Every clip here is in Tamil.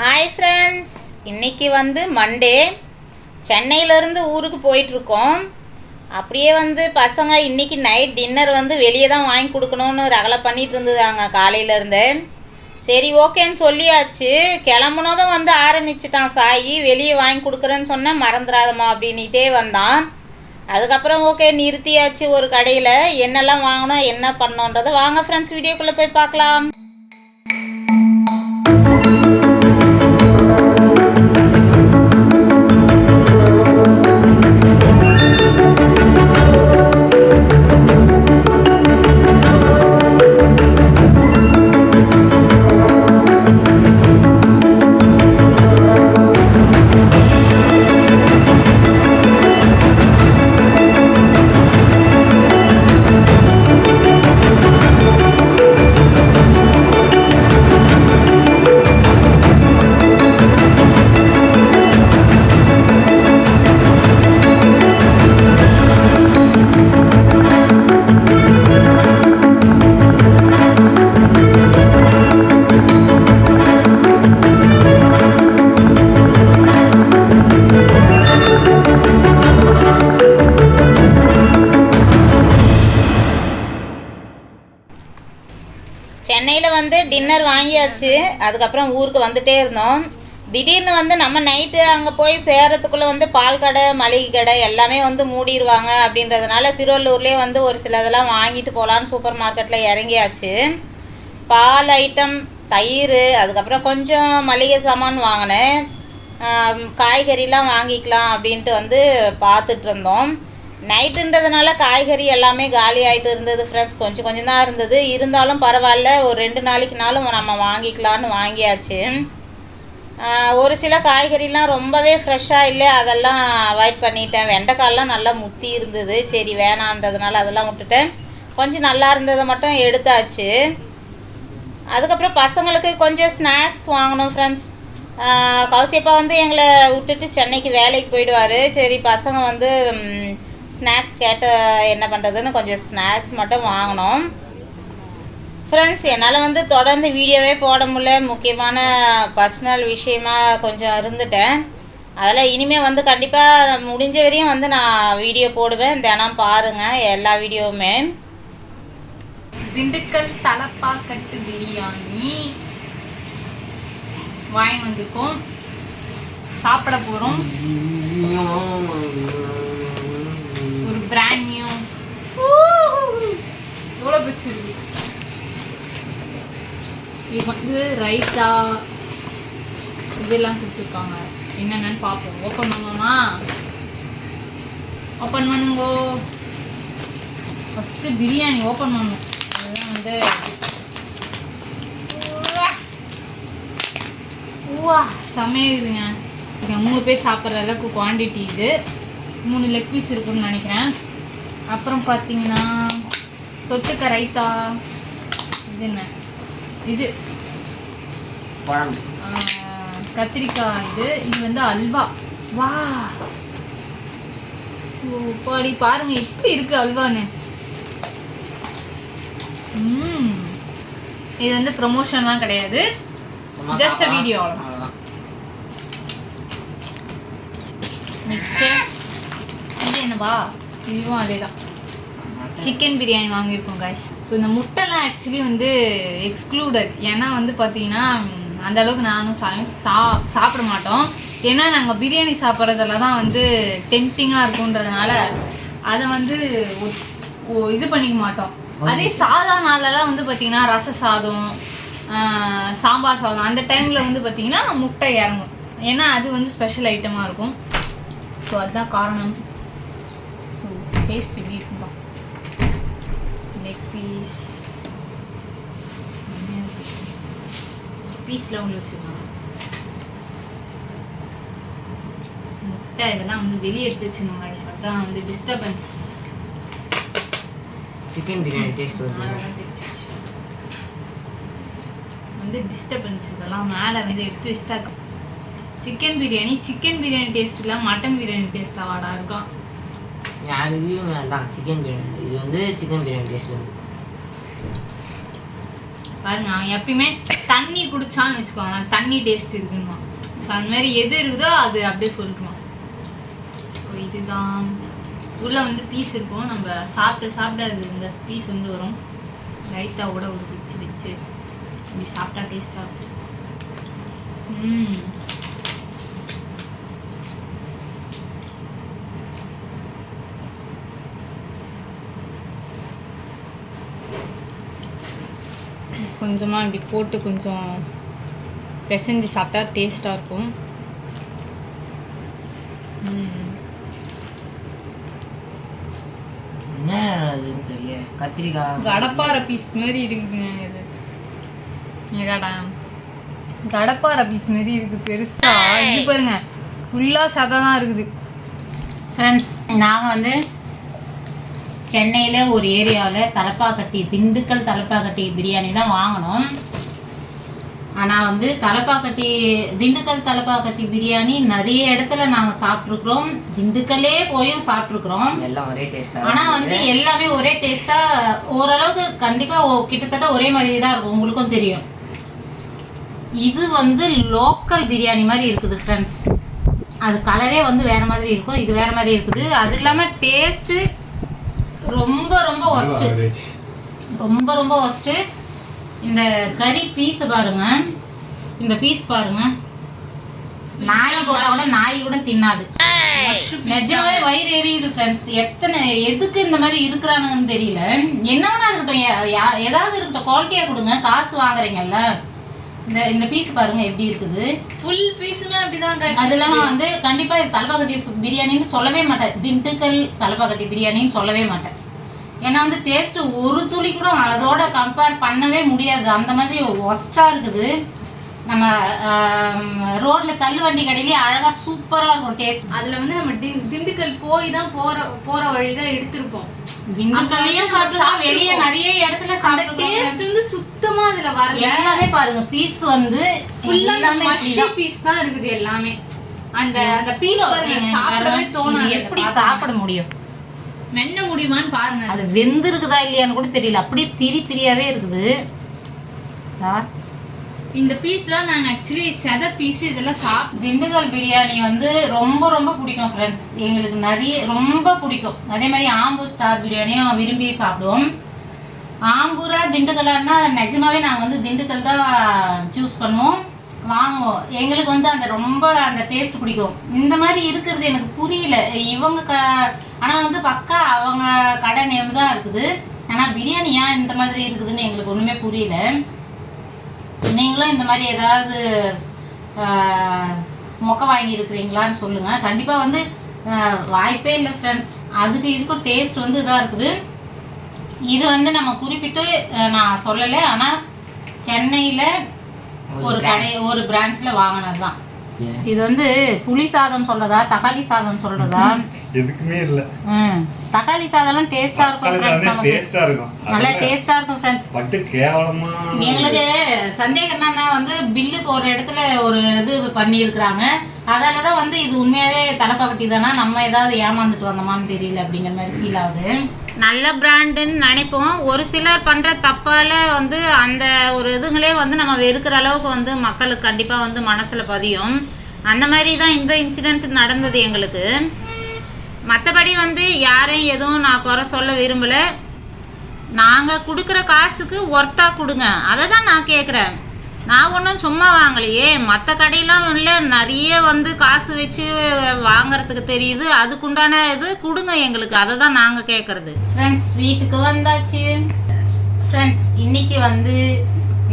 ஹாய் ஃப்ரெண்ட்ஸ் இன்னைக்கு வந்து மண்டே சென்னையிலேருந்து ஊருக்கு போயிட்டுருக்கோம். அப்படியே வந்து பசங்க இன்னைக்கு நைட் டின்னர் வந்து வெளியே தான் வாங்கி கொடுக்கணும்னு ரகலை பண்ணிகிட்டு இருந்ததாங்க காலையிலேருந்து. சரி ஓகேன்னு சொல்லியாச்சு. கிளம்புனதும் வந்து ஆரம்பிச்சிட்டான் சாயி. வெளியே வாங்கி கொடுக்குறேன்னு சொன்னேன் மறந்துடாதம்மா அப்படின்ட்டே வந்தான். அதுக்கப்புறம் ஓகே நிறுத்தியாச்சு ஒரு கடையில். என்னெல்லாம் வாங்கணும் என்ன பண்ணோன்றதை வாங்க ஃப்ரெண்ட்ஸ் வீடியோக்குள்ளே போய் பார்க்கலாம். ஆச்சு அதுக்கப்புறம் ஊருக்கு வந்துட்டே இருந்தோம். திடீர்னு வந்து நம்ம நைட்டு அங்கே போய் சேரத்துக்குள்ளே வந்து பால் கடை மளிகை கடை எல்லாமே வந்து மூடிடுவாங்க அப்படின்றதுனால திருவள்ளூர்லேயே வந்து ஒரு சிலதெல்லாம் வாங்கிட்டு போகலான்னு சூப்பர் மார்க்கெட்டில் இறங்கியாச்சு. பால் ஐட்டம் தயிர் அதுக்கப்புறம் கொஞ்சம் மளிகை சாமான் வாங்கினேன். காய்கறிலாம் வாங்கிக்கலாம் அப்படின்ட்டு வந்து பார்த்துட்டு இருந்தோம். நைட்டுன்றதுனால காய்கறி எல்லாமே காலி ஆகிட்டு இருந்தது ஃப்ரெண்ட்ஸ் கொஞ்சம் கொஞ்சம் தான் இருந்தது. இருந்தாலும் பரவாயில்ல ஒரு ரெண்டு நாளைக்குனாலும் நம்ம வாங்கிக்கலான்னு வாங்கியாச்சு. ஒரு சில காய்கறிலாம் ரொம்பவே ஃப்ரெஷ்ஷாக இல்லை அதெல்லாம் அவாய்ட் பண்ணிட்டேன். வெண்டைக்காயெல்லாம் நல்லா முத்தி இருந்தது. சரி வேணான்றதுனால அதெல்லாம் விட்டுட்டேன். கொஞ்சம் நல்லா இருந்ததை மட்டும் எடுத்தாச்சு. அதுக்கப்புறம் பசங்களுக்கு கொஞ்சம் ஸ்நாக்ஸ் வாங்கணும் ஃப்ரெண்ட்ஸ் கௌசியப்பா வந்து எங்களை விட்டுட்டு சென்னைக்கு வேலைக்கு போயிடுவார். சரி பசங்க வந்து ஸ்நாக்ஸ் கேட்ட என்ன பண்ணுறதுன்னு கொஞ்சம் ஸ்நாக்ஸ் மட்டும் வாங்கினோம் ஃப்ரெண்ட்ஸ் என்னால் வந்து தொடர்ந்து வீடியோவே போட முடியல. முக்கியமான பர்சனல் விஷயமா கொஞ்சம் இருந்துட்டேன். அதில் இனிமேல் வந்து கண்டிப்பாக முடிஞ்ச வரையும் வந்து நான் வீடியோ போடுவேன். தினம் பாருங்கள் எல்லா வீடியோவுமே. திண்டுக்கல் தலப்பா கட்டு பிரியாணி. வாங்கி வந்திருக்கோம். சாப்பிட போகிறோம் பிராண்ட் நியூ எவ்வளோ பிடிச்சிருக்கு இது வந்து ரைத்தா இதெல்லாம் கொடுத்துருக்காங்க. என்னென்னு பார்ப்போம். ஓப்பன் பண்ணுவோமா? ஓப்பன் பண்ணுங்கோ. ஃபஸ்ட்டு பிரியாணி ஓப்பன் பண்ணணும். அதுதான் வந்து ஊவா. உவ்வா செமையுதுங்க இங்கே மூணு பேர் சாப்பிட்ற அளவுக்கு குவாண்டிட்டி இது. மூணு லெக் பீஸ் இருக்குன்னு நினைக்கிறேன். அப்புறம் பார்த்தீங்கன்னா தொட்டுக்க ரைத்தா இது என்ன? இது கத்திரிக்காய் இது. இது வந்து அல்வா. வா. பாடி பாருங்க எப்படி இருக்கு அல்வான்னு. ம். இது வந்து ப்ரொமோஷன்லாம் கிடையாது. சாப்பிடலாம். video. அவ்வளவுதான். நெக்ஸ்ட்டு என்னவா இதுவும் அதே தான் சிக்கன் பிரியாணி வாங்கியிருக்கோம் guys. ஸோ இந்த முட்டைலாம் ஆக்சுவலி வந்து எக்ஸ்க்ளூடட் ஏன்னா வந்து பார்த்தீங்கன்னா அந்த அளவுக்கு நானும் சா சாப்பிட மாட்டோம். ஏன்னா நாங்கள் பிரியாணி சாப்பிட்றதுல தான் வந்து டெம்டிங்காக இருக்குன்றதுனால அதை வந்து இது பண்ணிக்க மாட்டோம். அதே சாதா நாளெல்லாம் வந்து பார்த்தீங்கன்னா ரச சாதம் சாம்பார் சாதம் அந்த டைமில் வந்து பார்த்தீங்கன்னா முட்டை இறங்கும். ஏன்னா அது வந்து ஸ்பெஷல் ஐட்டமாக இருக்கும். ஸோ அதுதான் காரணம். டேஸ்ட் எப்படி இருக்கும்பா நெக் பீஸ் பீஸில் ஒன்று வச்சுருக்காங்க முட்டை இதெல்லாம் வந்து வெளியே எடுத்து வச்சுருந்தாங்க அதுதான் வந்து டிஸ்டர்பன்ஸ் சிக்கன் பிரியாணி டேஸ்ட் வந்து டிஸ்டர்பன்ஸ் இதெல்லாம் மேலே வந்து எடுத்து வச்சுட்டா chicken biryani chicken biryani taste இல்லை மட்டன் பிரியாணி டேஸ்ட் வாடா இருக்கும் யார் ரிவ்யூ தான் சிக்கன் பிரியாணி இது வந்து சிக்கன் பிரியாணி டேஸ்ட் பாருங்க நான் எப்பயுமே தண்ணி குடிச்சான்னு வச்சுக்கோங்க. தண்ணி டேஸ்ட் இருக்குமா? ஸோ அந்த மாதிரி எது இருக்குதோ அது அப்படியே சொல்லட்டுமா ஸோ இதுதான். உள்ளே வந்து பீஸ் இருக்கும். நம்ம சாப்பிட்டு சாப்பிட்டு அது இந்த பீஸ் வந்து வரும். ரைத்தாவோட ஒரு பிச்சு வச்சு இப்படி சாப்பிட்டா டேஸ்டாக இருக்கும். ம். கொஞ்சமாக இப்படி போட்டு கொஞ்சம் பிசைஞ்சு சாப்பிட்டா டேஸ்ட்டாக இருக்கும். கத்திரிக்காய் கடப்பாறை பீஸ் மாதிரி இருக்குதுங்க இது. கடப்பாறை பீஸ் மாதிரி இருக்கு பெருசா. இது பாருங்க ஃபுல்லாக சதை தான் இருக்குது. ஃப்ரெண்ட்ஸ் நாங்கள் வந்து சென்னையில் ஒரு ஏரியாவில் தலப்பாக்கட்டி திண்டுக்கல் தலப்பாக்கட்டி பிரியாணி தான் வாங்கினோம் ஆனால் வந்து தலப்பாக்கட்டி திண்டுக்கல் தலப்பாக்கட்டி பிரியாணி நிறைய இடத்துல நாங்கள் சாப்பிட்ருக்குறோம் திண்டுக்கல்லே போயும் சாப்பிட்ருக்குறோம் எல்லாம் ஒரே டேஸ்டா ஆனால் வந்து எல்லாமே ஒரே டேஸ்ட்டாக ஓரளவுக்கு கண்டிப்பாக கிட்டத்தட்ட ஒரே மாதிரி தான் இருக்கும். உங்களுக்கும் தெரியும். இது வந்து லோக்கல் பிரியாணி மாதிரி இருக்குது ஃப்ரெண்ட்ஸ் அது கலரே வந்து வேற மாதிரி இருக்கும். இது வேற மாதிரி இருக்குது. அது இல்லாமல் டேஸ்ட்டு ரொம்ப ரொம்ப ஒஸ்ட்டு ரொம்ப ரொம்ப ஒஸ்ட்டு இந்த கறி பீஸ் பாருங்க. இந்த பீஸ் பாருங்க. நாய் போட்டா கூட நாய் கூட தின்னாது. நிஜமாவே வயிறு எரியுது ஃப்ரெண்ட்ஸ் எத்தனை எதுக்கு இந்த மாதிரி இருக்கிறானுங்கன்னு தெரியல. என்ன வேணா இருக்கட்டும் ஏதாவது இருக்கட்டும் குவாலிட்டியா கொடுங்க. காசு வாங்குறீங்கல்ல. இந்த இந்த பீஸ் பாருங்க எப்படி இருக்குது. ஃபுல் பீஸுமே அப்படிதான் அது இல்லாம வந்து கண்டிப்பா இது தலப்பாக்கட்டி பிரியாணின்னு சொல்லவே மாட்டேன். திண்டுக்கல் தலப்பாக்கட்டி பிரியாணின்னு சொல்லவே மாட்டேன். ஏன்னா வந்து டேஸ்ட் ஒரு துளி கூட அதோட கம்பேர் பண்ணவே முடியாது. அந்த மாதிரி ஒஸ்டா இருக்குது. நம்ம ரோட்ல தள்ளுவண்டி கடையிலேயே அழகா சூப்பரா இருக்கும் டேஸ்ட் அதுல வந்து நம்ம திண்டுக்கல் போய் தான் போற போற வழி தான் எடுத்திருப்போம் திண்டுக்கல்லையும் சாப்பிட்டுருக்கோம் வெளியே நிறைய இடத்துல டேஸ்ட் வந்து சுத்தமா அதுல வரல. எல்லாமே பாருங்க பீஸ் வந்து ஃபுல்லா எல்லாமே மஷி இப்படிதான். பீஸ் தான் இருக்குது எல்லாமே. அந்த அந்த பீஸ் சாப்பிடவே இது எப்படி. சாப்பிட முடியும்? மென்ன முடியுமான்னு பாருங்க. அது வெந்திருக்குதா இல்லையான்னு கூட தெரியல. அப்படியே திரி திரியாவே இருக்குது. இந்த பீஸ்லாம் நாங்க ஆக்சுவலி செத பீஸ் இதெல்லாம் சாப் திண்டுக்கல் பிரியாணி வந்து ரொம்ப ரொம்ப பிடிக்கும் ஃப்ரெண்ட்ஸ் எங்களுக்கு நிறைய ரொம்ப பிடிக்கும். அதே மாதிரி ஆம்பூர் ஸ்டார் பிரியாணியும் விரும்பி சாப்பிடுவோம். ஆம்பூரா திண்டுக்கல்லான்னா நிஜமாவே நாங்கள் வந்து திண்டுக்கல் தான் சூஸ் பண்ணுவோம். வாங்குவோம். எங்களுக்கு வந்து அந்த ரொம்ப அந்த டேஸ்ட் பிடிக்கும். இந்த மாதிரி இருக்கிறது எனக்கு புரியல. இவங்க க ஆனால் வந்து பக்கா அவங்க கடை நேம் தான் இருக்குது. ஆனால் பிரியாணி ஏன் இந்த மாதிரி இருக்குதுன்னு எங்களுக்கு ஒன்றுமே புரியல. நீங்களும் இந்த மாதிரி ஏதாவது ஆஹ், மொக்க சொல்லுங்கள் கண்டிப்பாக வந்து வாய்ப்பே இல்லை ஃப்ரெண்ட்ஸ் அதுக்கு இதுக்கும் டேஸ்ட் வந்து இதாக இருக்குது. இது வந்து நம்ம குறிப்பிட்டு நான் சொல்லலை. ஆனால் சென்னையில் ஒரு கடை ஒரு பிரான்ச்சில் வாங்கினது தான் இது வந்து புளி சாதம் சொல்றதா தக்காளி சாதம் சொல்றதா? எதுக்குமே இல்ல. தக்காளி சாதம்லாம் டேஸ்டா இருக்கும் ஃப்ரெண்ட்ஸ் டேஸ்டா இருக்கும். நல்லா டேஸ்டா இருக்கும் ஃப்ரெண்ட்ஸ் பட்டு கேவலமா எங்களுக்கு சந்தேகம் என்னன்னா வந்து பில்லு போற இடத்துல ஒரு இது பண்ணியிருக்கிறாங்க. அதால தான் வந்து இது உண்மையாவே தலைப்பாக்கட்டி தானா நம்ம ஏதாவது ஏமாந்துட்டு வந்தோமான்னு தெரியல அப்படிங்கிற மாதிரி ஃபீல் ஆகுது. நல்ல பிராண்டுன்னு நினைப்போம். ஒரு சிலர் பண்ற தப்பால வந்து அந்த ஒரு இதுங்களே வந்து நம்ம வெறுக்கிற அளவுக்கு வந்து மக்களுக்கு கண்டிப்பா வந்து மனசுல பதியும். அந்த மாதிரி தான் இந்த இன்சிடென்ட் நடந்தது எங்களுக்கு. மற்றபடி வந்து யாரையும் எதுவும் நான் குறை சொல்ல விரும்பலை. நாங்கள் கொடுக்குற காசுக்கு ஒர்த்தாக கொடுங்க. அதை தான் நான் கேட்குறேன் நான் ஒன்றும் சும்மா வாங்கலையே. மற்ற கடையெல்லாம் இல்லை. நிறைய வந்து காசு வச்சு வாங்குறதுக்கு தெரியுது. அதுக்குண்டான இது கொடுங்க எங்களுக்கு. அதை தான் நாங்கள் கேட்குறது ஃப்ரெண்ட்ஸ் வீட்டுக்கு வந்தாச்சு. ஃப்ரெண்ட்ஸ் இன்றைக்கி வந்து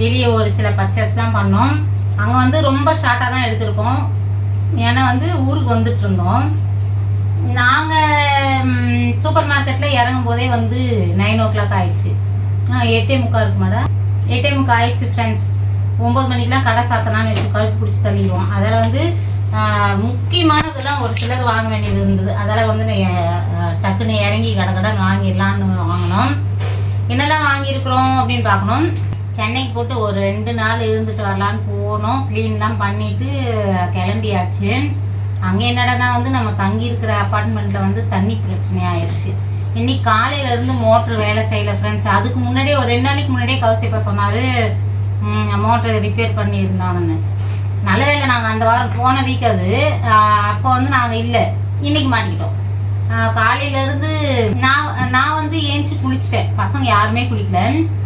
வெளியே ஒரு சில பர்ச்சேஸ்லாம் பண்ணோம். அங்கே வந்து ரொம்ப ஷார்ட்டாக தான் எடுத்திருப்போம் ஏன்னா வந்து ஊருக்கு வந்துட்டு இருந்தோம். நாங்கள் சூப்பர் மார்க்கெட்டில் இறங்கும் போதே வந்து நைன் ஓ கிளாக் ஆயிடுச்சு எட்டே முக்கா இருக்கு மேடம். எட்டே முக்கா ஆயிடுச்சு ஃப்ரெண்ட்ஸ் ஒம்பது மணிக்கெலாம் கடை சாத்தனான்னு வச்சு கழுத்து பிடிச்சி தள்ளிடுவோம். அதில் வந்து முக்கியமானதெல்லாம் ஒரு சிலது வாங்க வேண்டியது இருந்தது. அதில் வந்து நான், டக்குன்னு இறங்கி கடை கடன் வாங்கிடலான்னு வாங்கினோம். என்னெல்லாம் வாங்கியிருக்கிறோம் அப்படின்னு பார்க்கணும். சென்னைக்கு போட்டு ஒரு ரெண்டு நாள் இருந்துட்டு வரலான்னு போனோம். க்ளீன்லாம் பண்ணிவிட்டு கிளம்பியாச்சு. அங்கே என்னடா வந்து நம்ம தங்கி இருக்கிற அப்பார்ட்மெண்ட்டில் வந்து தண்ணி பிரச்சனை ஆயிடுச்சு இன்னைக்கு காலையில இருந்து மோட்டர் வேலை செய்யல ஃப்ரெண்ட்ஸ் அதுக்கு முன்னாடியே ஒரு ரெண்டு நாளைக்கு முன்னாடியே கௌசிப்பா சொன்னாரு மோட்டர் ரிப்பேர் பண்ணியிருந்தாங்கன்னு. நல்ல வேலை நாங்கள் அந்த வாரம் போன வீக் அது ஆஹ் அப்போ வந்து நாங்கள் இல்லை. இன்னைக்கு மாட்டிக்கிட்டோம். ஆஹ் காலையில இருந்து நான் நான் பசங்க யாருமே குளிக்கல.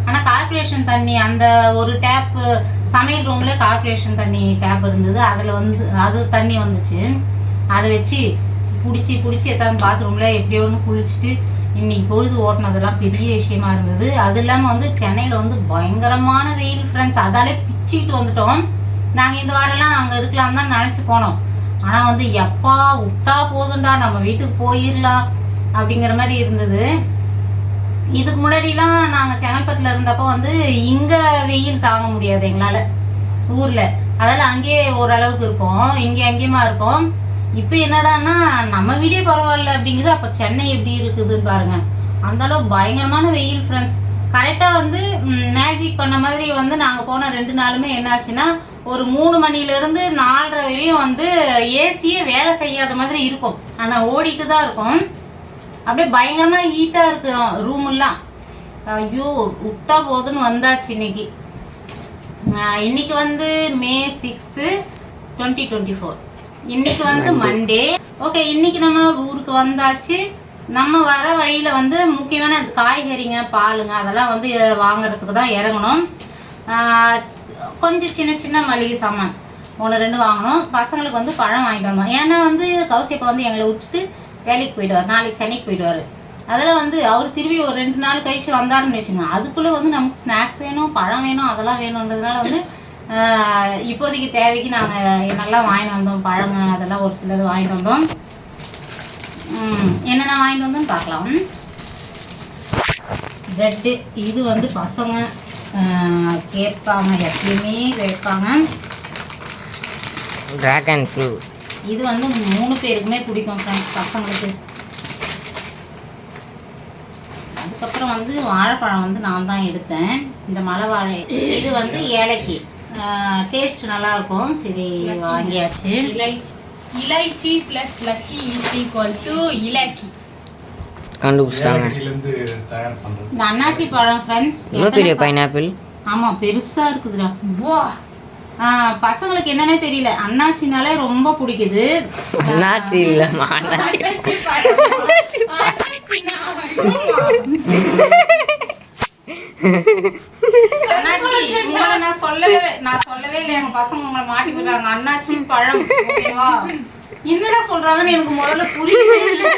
ஆனால் கார்பரேஷன் தண்ணி அந்த ஒரு டேப்பு சமையல் ரூமில் கார்பரேஷன் தண்ணி டேப் இருந்தது. அதில் வந்து அது தண்ணி வந்துச்சு. அதை வச்சு பிடிச்சி பிடிச்சி எத்தாந்து பாத்ரூமில் எப்படியோ ஒன்று குளிச்சுட்டு இன்னைக்கு பொழுது ஓட்டினதெல்லாம் பெரிய விஷயமா இருந்தது. அது இல்லாமல் வந்து சென்னையில் வந்து பயங்கரமான வெயில் ஃப்ரெண்ட்ஸ் அதாலே பிச்சுக்கிட்டு வந்துட்டோம். நாங்கள் இந்த வாரம்லாம் அங்கே இருக்கலாம் தான் நினச்சி போனோம். ஆனால் வந்து எப்பா விட்டா போதும்டா. நம்ம வீட்டுக்கு போயிடலாம் அப்படிங்கிற மாதிரி இருந்தது. இதுக்கு முன்னாடிலாம் நாங்கள் செங்கல்பட்டில் இருந்தப்போ வந்து இங்கே வெயில் தாங்க முடியாது எங்களால் ஊரில். அதால் அங்கேயே ஓரளவுக்கு இருப்போம் இங்கே அங்கேயுமா இருப்போம். இப்போ என்னடான்னா நம்ம வீடே பரவாயில்ல அப்படிங்குது. அப்போ சென்னை எப்படி இருக்குதுன்னு பாருங்க. அந்த அளவு பயங்கரமான வெயில் ஃப்ரெண்ட்ஸ் கரெக்டாக வந்து மேஜிக் பண்ண மாதிரி வந்து நாங்கள் போன ரெண்டு நாளுமே என்னாச்சுன்னா ஒரு மூணு மணிலேருந்து நாலரை வரையும் வந்து ஏசியே வேலை செய்யாத மாதிரி இருக்கும். ஆனால் ஓடிட்டு தான் இருக்கும். அப்படியே பயங்கரமா ஹீட்டா இருக்கு. ரூம் எல்லாம். ஐயோ விட்டா போதுன்னு வந்தாச்சு இன்னைக்கு. இன்னைக்கு வந்து May sixth twenty twenty four இன்னைக்கு வந்து மண்டே ஓகே இன்னைக்கு நம்ம ஊருக்கு வந்தாச்சு. நம்ம வர வழியில வந்து முக்கியமான காய்கறிங்க பாலுங்க அதெல்லாம் வந்து வாங்குறதுக்கு தான் இறங்கணும். ஆஹ் கொஞ்சம் சின்ன சின்ன மளிகை சாமான் ஒன்று ரெண்டு வாங்கணும். பசங்களுக்கு வந்து பழம் வாங்கிட்டு வந்தோம். ஏன்னா வந்து கௌசியப்பா வந்து எங்களை விட்டுட்டு வேலைக்கு போயிடுவார். நாளைக்கு சென்னைக்கு போயிடுவார். அதெல்லாம் வந்து அவர் திரும்பி ஒரு ரெண்டு நாள் கழிச்சு வந்தாருன்னு வச்சுங்க அதுக்குள்ளே வந்து நமக்கு ஸ்நாக்ஸ் வேணும் பழம் வேணும் அதெல்லாம் வேணுன்றதுனால வந்து இப்போதைக்கு தேவைக்கு நாங்கள் என்னெல்லாம் வாங்கிட்டு வந்தோம். பழங்க அதெல்லாம் ஒரு சிலது வாங்கிட்டு வந்தோம். என்னென்ன வாங்கிட்டு வந்தோம்னு பார்க்கலாம். ப்ரெட்டு இது வந்து பசங்க கேட்பாங்க. எப்பயுமே கேட்பாங்க. ட்ராகன் ஃப்ரூட் இது வந்து மூணு பேருக்குமே பிடிக்கும் ஃப்ரெண்ட்ஸ் பசங்களுக்கு. அதுக்கப்புறம் வந்து வாழைப்பழம் வந்து நான் தான் எடுத்தேன். இந்த மலை வாழை இது வந்து ஏலக்கி. டேஸ்ட் நல்லா இருக்கும் சரி வாங்கியாச்சு. இலைச்சி plus lucky is equal to இலக்கி. கண்டுபிடிச்சிட்டாங்க. இந்த அன்னாச்சி பழம் ஃப்ரெண்ட்ஸ் பெரிய பைனாப்பிள் ஆமா பெருசா இருக்குதுடா. வா. பசங்களுக்கு என்னன்னே தெரியல. அண்ணாச்சினாலே ரொம்ப பிடிக்குது. அண்ணாச்சி இல்லைம்மா அண்ணாச்சி. அண்ணாச்சி உங்களை நான் சொல்லவே நான் சொல்லவே இல்லை. எங்க பசங்க உங்களை மாட்டி விடுறாங்க. அண்ணாச்சி பழம் ஓகேவா? என்னடா சொல்றாங்கன்னு எனக்கு முதல்ல புரியவே இல்லை.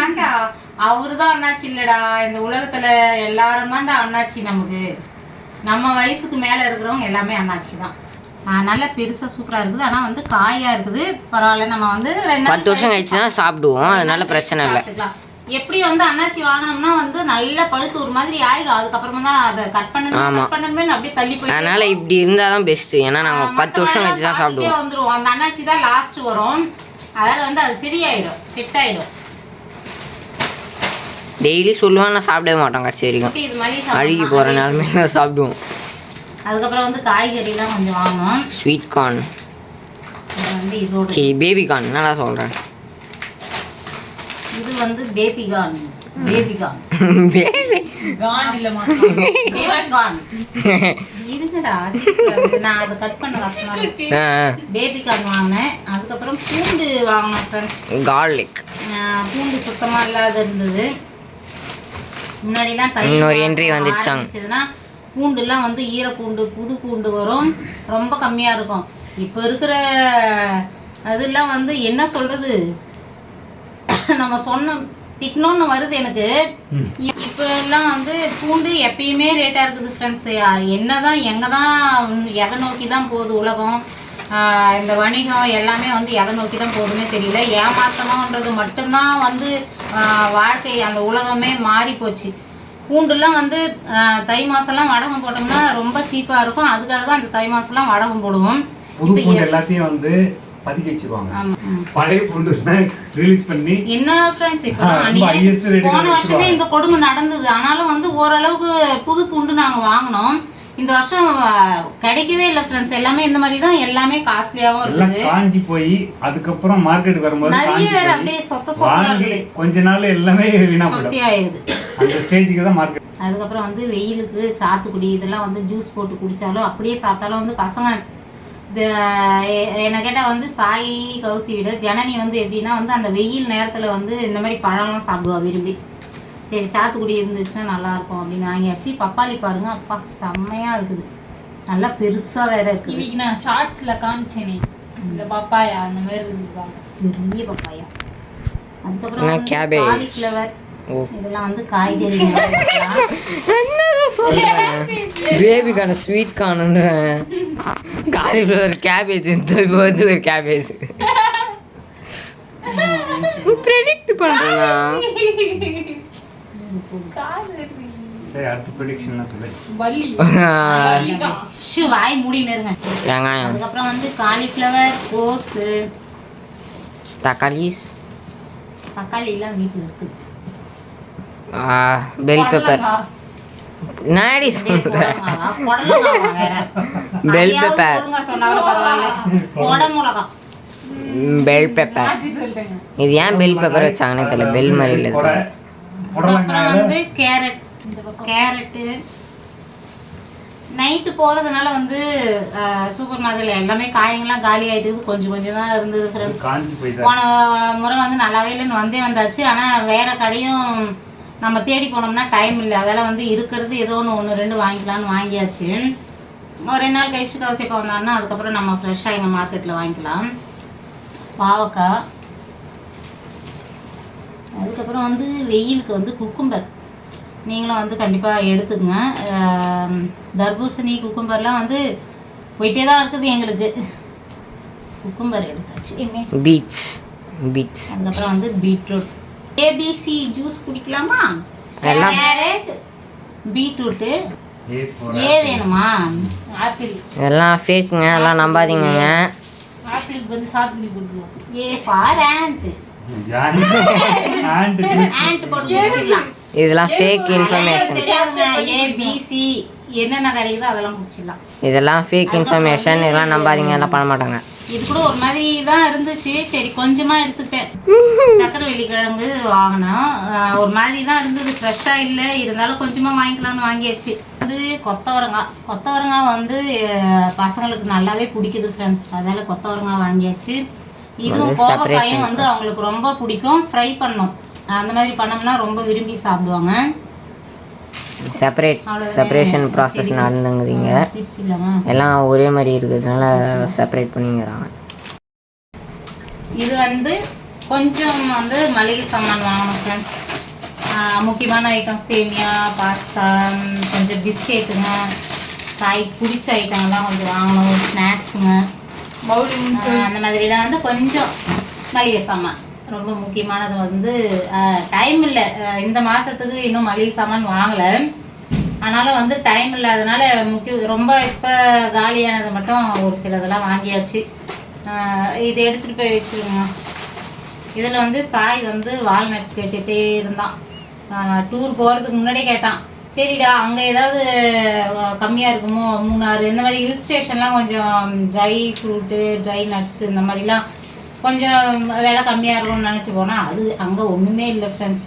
ஏன்டா? அவருதான் அண்ணாச்சி இல்லடா. இந்த உலகத்துல எல்லாரும் தான்டா அண்ணாச்சி நமக்கு. நம்ம வயசுக்கு மேல இருக்கிறவங்க எல்லாமே அண்ணாச்சி தான். நல்ல பெருசா சூப்பரா இருக்குது. ஆனா வந்து காயா இருக்குது. பரவாயில்ல நம்ம வந்து ரெண்டு பத்து வருஷம் கழிச்சு தான் சாப்பிடுவோம். அதனால பிரச்சனை இல்லை. எப்படி வந்து அண்ணாச்சி வாங்கினோம்னா வந்து நல்லா பழுத்து ஒரு மாதிரி ஆயிடும். அதுக்கப்புறமா தான் அதை கட் பண்ணணும். கட் பண்ணணுமே அப்படியே தள்ளி போய் அதனால இப்படி இருந்தால் தான் பெஸ்ட்டு ஏன்னா நாங்கள் பத்து வருஷம் கழிச்சு தான் சாப்பிடுவோம். வந்துரும் அந்த அண்ணாச்சி தான் லாஸ்ட் வரும். அதால வந்து அது சரியாயிடும் செட் ஆயிடும். டெய்லி சொல்லுவேன் நான் சாப்பிடவே மாட்டோம் கடைசி வரைக்கும். அழுகி. போகிற நிலமையில சாப்பிடுவோம் அதுக்கப்புறம் வந்து காய்கறிலாம் கொஞ்சம் வாங்கணும். ஸ்வீட் கார்ன் சரி பேபி கார்ன் என்னடா சொல்கிறேன் இது வந்து பேபி கான் இல்லம்மா பேபிகான் இருங்கடா அது நான் அதை கட் பண்ண கஷ்டமா இருக்கு பேபிகான் வாங்கினேன். அதுக்கப்புறம் பூண்டு வாங்கினேன் ஃப்ரெண்ட்ஸ் கார்லிக் பூண்டு சுத்தமா இல்லாத இருந்தது. முன்னாடிலாம் இன்னொரு entry வந்துச்சாங்க. பூண்டுலாம் வந்து ஈரப்பூண்டு புது பூண்டு வரும். ரொம்ப கம்மியா இருக்கும். இப்போ இருக்கிற அதெல்லாம் வந்து என்ன சொல்றது? நம்ம சொன்ன திட்டணும்னு வருது எனக்கு. இப்போ எல்லாம் வந்து பூண்டு எப்பயுமே ரேட்டாக இருக்குது ஃப்ரெண்ட்ஸ் என்னதான் எங்கே தான் எதை நோக்கி தான் போகுது உலகம்? ஆஹ் இந்த வணிகம் எல்லாமே வந்து எதை நோக்கி தான் போகுதுன்னே தெரியல. ஏமாத்தணுன்றது மட்டும்தான் வந்து வாழ்க்கை அந்த உலகமே மாறி போச்சு. பூண்டுலாம் வந்து தை மாதம்லாம் வடகம் போட்டோம்னா ரொம்ப சீப்பாக இருக்கும். அதுக்காக தான் அந்த தை மாதம்லாம் வடகம் போடுவோம். எல்லாத்தையும் வந்து பதுக்கி வச்சிருவாங்க. பழைய பூண்டு ரிலீஸ் பண்ணி என்ன ஃப்ரெண்ட்ஸ் இப்போ போன வருஷமே. இந்த கொடுமை நடந்தது. ஆனாலும் வந்து ஓரளவுக்கு புது பூண்டு நாங்கள் வாங்கினோம். இந்த வருஷம் கிடைக்கவே இல்லை ஃப்ரெண்ட்ஸ் எல்லாமே இந்த மாதிரி தான். எல்லாமே காஸ்ட்லியாகவும் எல்லாம் இருக்குது. காஞ்சி போய் அதுக்கப்புறம் மார்க்கெட்டுக்கு வரும்போது நிறைய போய் அப்படியே சொத்த இருக்குது. கொஞ்ச நாள் எல்லாமே வீணா சொத்தி போயிடும். ஆயிடுது அந்த ஸ்டேஜுக்கு தான் மார்க்கெட் அதுக்கப்புறம் வந்து வெயிலுக்கு சாத்துக்குடி இதெல்லாம் வந்து ஜூஸ் போட்டு குடித்தாலும் அப்படியே சாப்பிட்டாலும் வந்து பசங்க என்னை கேட்டால் வந்து சாய் கௌசி விட ஜனனி வந்து எப்படின்னா வந்து அந்த வெயில் நேரத்தில் வந்து இந்த மாதிரி பழம்லாம் சாப்பிடுவா விரும்பி. சரி சாத்துக்குடி இருந்துச்சுன்னா நல்லா இருக்கும் அப்படின்னு வாங்கியாச்சு. பப்பாளி பாருங்க அப்பா செம்மையாக இருக்குது. நல்லா பெருசாக வேற இருக்குது. இன்னைக்கு நான் ஷார்ட்ஸ்ல காமிச்சேனே இந்த பப்பாயா அந்த மாதிரி இருந்துருப்பாங்க பெரிய பப்பாயா. அதுக்கப்புறம்? காலிஃப்ளவர் ஓ. இதெல்லாம் வந்து காய்கறி பேபிக்கான ஸ்வீட் காணுன்றேன் காலிஃப்ளவர் கேபேஜ் இப்போ வந்து ஒரு கேபேஜ் ப்ரெடிக்ட் பண்ணுறேண்ணா சரி அடுத்த ப்ரெடிக்ஷன்லாம் சொல்லு. வள்ளி. ஷூ வாய் மூடின்னு இருங்க. வெங்காயம். அதுக்கப்புறம் வந்து காலிஃப்ளவர் கோஸு. தக்காளிஸ் தக்காளிலாம் வீட்டில் இருக்குது பெல் பெப்பர் நாடி பரவாயில்ல. கொடை மிளகா. பெல் பெப்பர் இது ஏன் பெல் பெப்பர் வச்சாங்கன்னே தெரியல. பெல் மாதிரி இல்லை. அப்புறம் வந்து கேரட். கேரட்டு. நைட்டு போகிறதுனால வந்து சூப்பர் மார்க்கெட்டில் எல்லாமே காய்கள்லாம் காலி ஆயிட்டுது. கொஞ்சம் கொஞ்சம் தான் இருந்தது போன முறை வந்து நல்லாவே இல்லைன்னு வந்தே வந்தாச்சு. ஆனால் வேற கடையும் நம்ம தேடி போனோம்னா டைம் இல்லை. அதெல்லாம் வந்து இருக்கிறது ஏதோ ஒன்று ஒன்று ரெண்டு வாங்கிக்கலாம்னு வாங்கியாச்சு. ஒரு ரெண்டு நாள் கழிச்சு கவசிப்பா வந்தாருன்னா அதுக்கப்புறம் நம்ம ஃப்ரெஷ்ஷாக எங்கள் மார்க்கெட்டில் வாங்கிக்கலாம். பாவக்காய். அதுக்கப்புறம் வந்து வெயிலுக்கு வந்து குக்கும்பர். நீங்களும் வந்து கண்டிப்பாக எடுத்துக்கங்க. தர்பூசணி குக்கும்பர்லாம் வந்து போயிட்டே தான் இருக்குது எங்களுக்கு. குக்கும்பர் எடுத்தாச்சு. பீச் பீச் அதுக்கப்புறம் வந்து beetroot. ABC juice குடிக்கலாமா. Carrot beetroot. ஏ போற ஏ வேணுமா? ஆப்பிள் இதெல்லாம் ஃபேக்குங்க அதெல்லாம் நம்பாதீங்கங்க. ஆப்பிளுக்கு வந்து சாப்பிட்டு போட்டுருவோம் ஏ ஃபார் ஆண்ட் இதெல்லாம் ஃபேக் இன்ஃபர்மேஷன் என்னென்ன கிடைக்குதோ அதெல்லாம் குடிச்சிடலாம் இதெல்லாம் ஃபேக் இன்ஃபர்மேஷன் இதெல்லாம் நம்பாதீங்க. எல்லாம் பண்ண மாட்டாங்க. இது கூட ஒரு மாதிரி தான் இருந்துச்சு. சரி கொஞ்சமா எடுத்துக்கிட்டேன். சக்கரவள்ளி கிழங்கு வாங்கினோம். ஒரு மாதிரி தான் இருந்தது. ஃப்ரெஷ்ஷாக இல்லை. இருந்தாலும் கொஞ்சமா வாங்கிக்கலாம்னு வாங்கியாச்சு. இது கொத்தவரங்காய். கொத்தவரங்காய் வந்து பசங்களுக்கு நல்லாவே பிடிக்குது ஃப்ரெண்ட்ஸ் அதனால கொத்தவரங்காய் வாங்கியாச்சு. இதுவும் கோவக்காயும். வந்து அவங்களுக்கு ரொம்ப பிடிக்கும். ஃப்ரை பண்ணோம். அந்த மாதிரி பண்ணோம்னா ரொம்ப விரும்பி சாப்பிடுவாங்க. செப்பரேட். செப்பரேஷன் ப்ராசஸ் நடந்துங்குதுங்க பிரிச்சிடலாமா எல்லாம் ஒரே மாதிரி இருக்கிறதுனால செப்பரேட் பண்ணிக்கிறாங்க. இது வந்து கொஞ்சம் வந்து மளிகை சாமான் வாங்கணும் ஃப்ரெண்ட்ஸ் முக்கியமான ஐட்டம் சேமியா பாஸ்தா கொஞ்சம் பிஸ்கெட்டுங்க காய் பிடிச்ச ஐட்டங்கள்லாம் கொஞ்சம் வாங்கணும் ஸ்நாக்ஸுங்க அந்த மாதிரிலாம் வந்து கொஞ்சம் மளிகை சாமான் ரொம்ப முக்கியமானது வந்து டைம் இல்லை. இந்த மாதத்துக்கு இன்னும் மளிகை சாமான் வாங்கலை. ஆனாலும் வந்து டைம் இல்லாதனால முக்கிய ரொம்ப இப்போ காலியானது மட்டும் ஒரு சிலதெல்லாம் வாங்கியாச்சு. இதை எடுத்துகிட்டு போய் வச்சுருங்க. இதில் வந்து சாய் வந்து வால்நட் கேட்டுகிட்டே இருந்தான். டூர் போகிறதுக்கு முன்னாடியே கேட்டான். சரிடா அங்கே ஏதாவது கம்மியாக இருக்குமோ? மூணாறு இந்த மாதிரி ஹில் ஸ்டேஷன்லாம் கொஞ்சம் ட்ரை ஃப்ரூட்டு ட்ரை நட்ஸ் இந்த மாதிரிலாம் கொஞ்சம் விலை கம்மியாக இருக்கும்னு நினச்சி போனால் அது அங்கே ஒன்றுமே இல்லை ஃப்ரெண்ட்ஸ்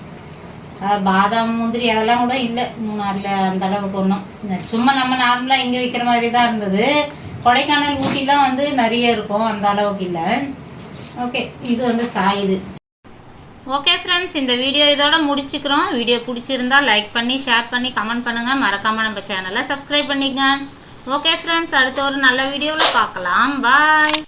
பாதாம் முந்திரி அதெல்லாம் கூட இல்லை மூணாறில் அந்த அளவுக்கு ஒன்றும் சும்மா நம்ம நார்மலாக இங்கே விற்கிற மாதிரி தான் இருந்தது. கொடைக்கானல் ஊட்டிலாம் வந்து நிறைய இருக்கும் அந்த அளவுக்கு இல்லை. ஓகே இது வந்து சாயுது ஓகே ஃப்ரெண்ட்ஸ் இந்த வீடியோ இதோட முடிச்சுக்கிறோம். வீடியோ பிடிச்சிருந்தா லைக் பண்ணி ஷேர் பண்ணி கமெண்ட் பண்ணுங்கள் மறக்காமல் நம்ம சேனலை சப்ஸ்கிரைப் பண்ணிக்கங்க. ஓகே ஃப்ரெண்ட்ஸ் அடுத்த ஒரு நல்ல வீடியோவில் பார்க்கலாம். பாய்